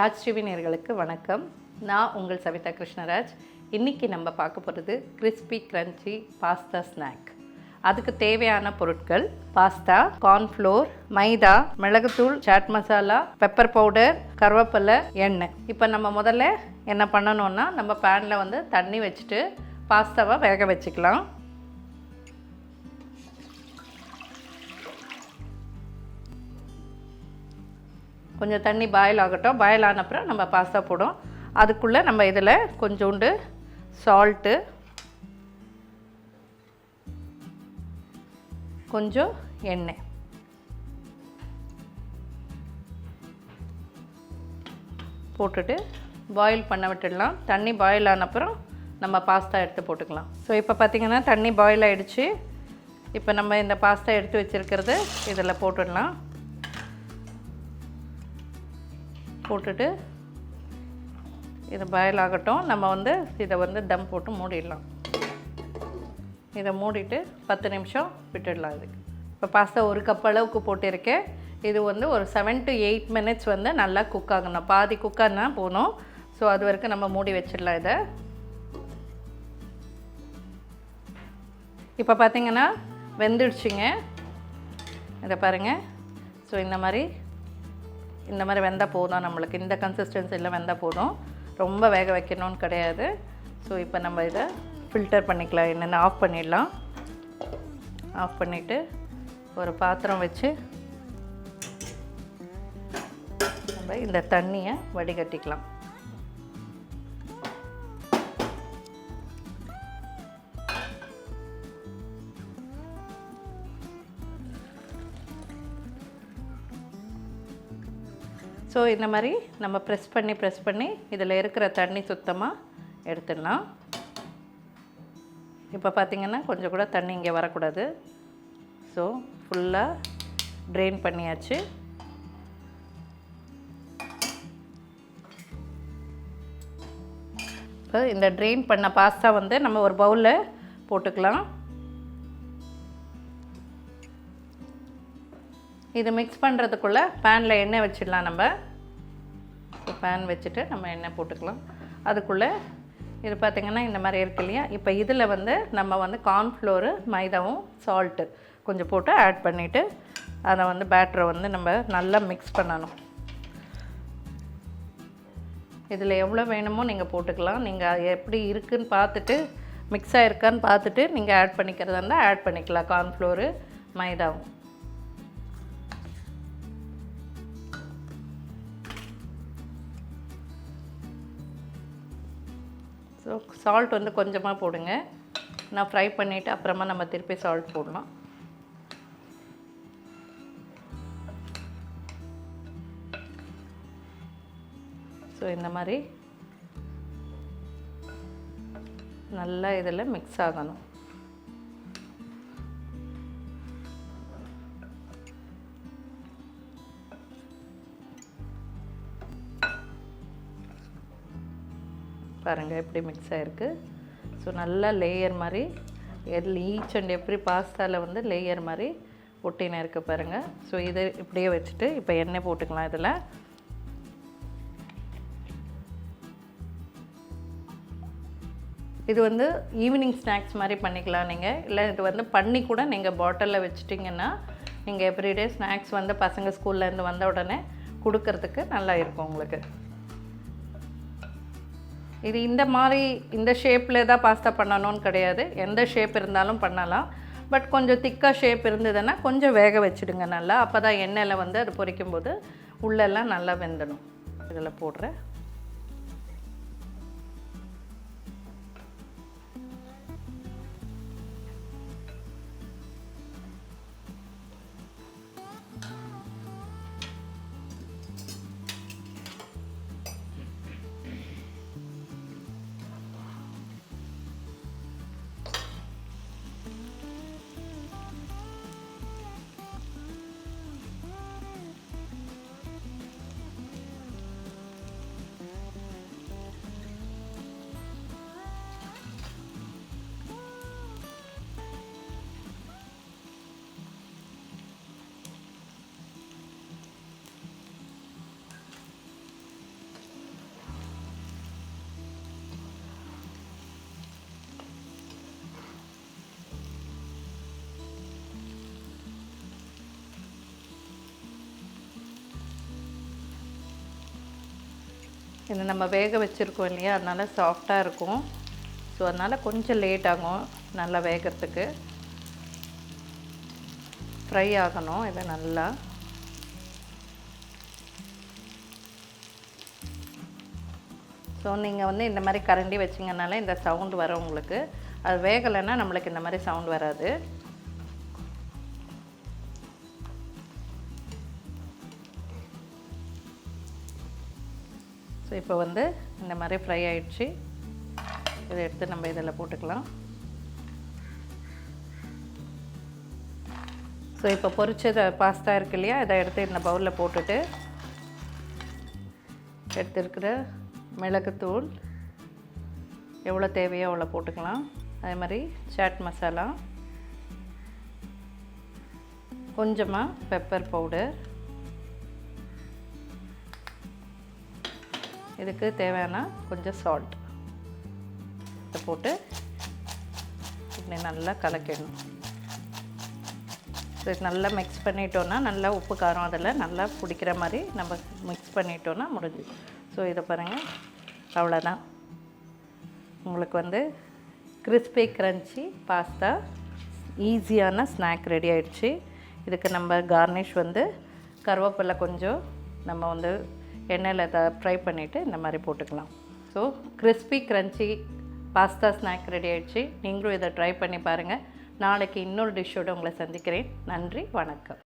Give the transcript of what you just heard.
Raj TV வணக்கம். நான் உங்கள் சவிதா கிருஷ்ணராஜ். இன்றைக்கி நம்ம பார்க்க போகிறது கிறிஸ்பி கிரன்ச்சி பாஸ்தா ஸ்நாக். அதுக்கு தேவையான பொருட்கள் பாஸ்தா கார்ன்ஃப்ளோர் மைதா மிளகுத்தூள் சாட் மசாலா பெப்பர் பவுடர் கருவேப்பிலை எண்ணெய். இப்போ நம்ம முதல்ல என்ன பண்ணணும்னா நம்ம பேனில் வந்து தண்ணி வச்சுட்டு பாஸ்தாவை வேக வச்சுக்கலாம். கொஞ்சம் தண்ணி பாயில் ஆகட்டும். பாயில் ஆன அப்புறம் நம்ம பாஸ்தா போடும் அதுக்குள்ளே நம்ம இதில் கொஞ்சோண்டு சால்ட்டு கொஞ்சம் எண்ணெய். போட்டுட்டு பாயில் பண்ண விட்டுடலாம். தண்ணி பாயில் ஆன அப்புறம் நம்ம பாஸ்தா எடுத்து போட்டுக்கலாம். ஸோ இப்போ பார்த்திங்கன்னா தண்ணி பாயில் ஆகிடுச்சு இப்போ நம்ம இந்த பாஸ்தா எடுத்து வச்சுருக்கிறது இதில் போட்டுடலாம். போட்டுட்டு இது பாயில் ஆகட்டும். நம்ம வந்து இதை வந்து தம் போட்டு மூடிடலாம். இதை மூடிட்டு பத்து நிமிஷம் விட்டுடலாம் இதுக்கு இப்போ பாஸ்தா ஒரு கப் அளவுக்கு போட்டிருக்கேன். இது வந்து ஒரு செவன் டு எயிட் மினிட்ஸ் வந்து நல்லா குக் ஆகணும். பாதி குக் போகணும் ஸோ அது வரைக்கும் நம்ம மூடி வச்சிடலாம் இதை. இப்போ பார்த்தீங்கன்னா வெந்துடுச்சுங்க. இதை பாருங்கள் ஸோ இந்த மாதிரி இந்த மாதிரி வெந்தால் போதும். நம்மளுக்கு இந்த கன்சிஸ்டன்சியில் வெந்தால் போதும். ரொம்ப வேக வைக்கணும்னு கிடையாது. ஸோ இப்போ நம்ம இதை ஃபில்டர் பண்ணிக்கலாம். என்னென்ன ஆஃப் பண்ணிடலாம். ஆஃப் பண்ணிவிட்டு ஒரு பாத்திரம் வச்சு நம்ம இந்த தண்ணியை வடிகட்டிக்கலாம். ஸோ இந்த மாதிரி நம்ம ப்ரெஸ் பண்ணி ப்ரெஸ் பண்ணி இதில் இருக்கிற தண்ணி சுத்தமாக எடுத்துடலாம். இப்போ பார்த்திங்கன்னா கொஞ்சம் கூட தண்ணி இங்கே வரக்கூடாது. ஸோ ஃபுல்லாக ட்ரெயின் பண்ணியாச்சு. இப்போ இந்த ட்ரெயின் பண்ண பாஸ்தா வந்து நம்ம ஒரு பவுலில் போட்டுக்கலாம். இது மிக்ஸ் பண்ணுறதுக்குள்ளே பேனில் எண்ணெய் வச்சிடலாம் நம்ம. பேன் வச்சுட்டு நம்ம எண்ணெய் போட்டுக்கலாம். அதுக்குள்ளே இது பார்த்திங்கன்னா இந்த மாதிரி இருக்கு இல்லையா? இப்போ இதில் வந்து நம்ம வந்து கார்ன்ஃப்ளோரு மைதாவும் சால்ட்டு கொஞ்சம் போட்டு ஆட் பண்ணிவிட்டு அதை வந்து பேட்டரை வந்து நம்ம நல்லா மிக்ஸ் பண்ணணும். இதில் எவ்வளோ வேணுமோ நீங்கள் போட்டுக்கலாம். நீங்கள் எப்படி இருக்குன்னு பார்த்துட்டு மிக்ஸ் ஆகிருக்கான்னு பார்த்துட்டு நீங்கள் ஆட் பண்ணிக்கிறதா இருந்தால் ஆட் பண்ணிக்கலாம். கார்ன்ஃப்ளோரு மைதாவும். ஸோ சால்ட் வந்து கொஞ்சமாக போடுங்க. நான் ஃப்ரை பண்ணிவிட்டு அப்புறமா நம்ம திருப்பி சால்ட் போடலாம். ஸோ இந்த மாதிரி நல்லா இதில் மிக்ஸ் ஆகணும். பாருங்கள் எப்படி மிக்ஸ் ஆகிருக்கு ஸோ நல்லா லேயர் மாதிரி எல் ஈச் அண்ட் எவ்ரி பாஸ்தாவில் வந்து லேயர் மாதிரி ஒட்டின இருக்குது பாருங்கள் ஸோ இதை இப்படியே வச்சுட்டு இப்போ எண்ணெய் போட்டுக்கலாம் இதில். இது வந்து ஈவினிங் ஸ்நாக்ஸ் மாதிரி பண்ணிக்கலாம் நீங்கள் இல்லை இது வந்து பண்ணி கூட நீங்கள் பாட்டிலில் வச்சுட்டிங்கன்னா நீங்கள் எவ்ரிடே ஸ்நாக்ஸ் வந்து பசங்க ஸ்கூல்லேருந்து வந்த உடனே கொடுக்கறதுக்கு நல்லா இருக்கும் உங்களுக்கு. இது இந்த மாதிரி இந்த ஷேப்பில் தான் பாஸ்தா பண்ணணும்னு கிடையாது. எந்த ஷேப் இருந்தாலும் பண்ணலாம். பட் கொஞ்சம் திக்காக ஷேப் இருந்ததுன்னா கொஞ்சம் வேக வச்சுடுங்க நல்லா. அப்போ தான் எண்ணெயில் வந்து அது பொரிக்கும்போது உள்ளெல்லாம் நல்லா வெந்தணும் இதில் போடுறேன். இது நம்ம வேக வச்சுருக்கோம் இல்லையா? அதனால் சாஃப்டாக இருக்கும். ஸோ அதனால் கொஞ்சம் லேட் ஆகும் நல்லா வேகிறதுக்கு. ஃப்ரை ஆகணும் இதை நல்லா. ஸோ நீங்கள் வந்து இந்த மாதிரி கரண்டி வச்சிங்கனால இந்த சவுண்ட் வரும் உங்களுக்கு. அது வேகலைன்னா நம்மளுக்கு இந்த மாதிரி சவுண்ட் வராது. ஸோ இப்போ வந்து இந்த மாதிரி ஃப்ரை ஆகிடுச்சு இதை எடுத்து நம்ம இதில் போட்டுக்கலாம். ஸோ இப்போ பொரிச்ச பாஸ்தா இருக்கு இல்லையா? இதை எடுத்து இந்த பவுலில் போட்டுட்டு எடுத்துருக்கிற மிளகுத்தூள் எவ்வளோ தேவையோ அவ்வளோ போட்டுக்கலாம். அதே மாதிரி சாட் மசாலா கொஞ்சமாக பெப்பர் பவுடர் இதுக்கு தேவையான கொஞ்சம் சால்ட் இதை போட்டு இப்படி நல்லா கலக்கிடணும் இது நல்லா மிக்ஸ் பண்ணிட்டோன்னா நல்லா உப்பு காரம் அதில் நல்லா பிடிக்கிற மாதிரி நம்ம மிக்ஸ் பண்ணிட்டோன்னா முடிஞ்சு ஸோ இதை பாருங்கள் அவ்வளோதான் உங்களுக்கு வந்து கிறிஸ்பி கிரன்ச்சி பாஸ்தா ஈஸியான ஸ்நாக் ரெடி ஆயிடுச்சு. இதுக்கு நம்ம கார்னிஷ் வந்து கருவேப்பிலை கொஞ்சம் நம்ம வந்து எண்ணெயில் த ஃப்ரை பண்ணிவிட்டு இந்த மாதிரி போட்டுக்கலாம். So crispy crunchy pasta snack ready ஆகிடுச்சு நீங்களும் இதை ட்ரை பண்ணி பாருங்கள் நாளைக்கு இன்னொரு டிஷ்ஷோடு உங்களை சந்திக்கிறேன். நன்றி வணக்கம்.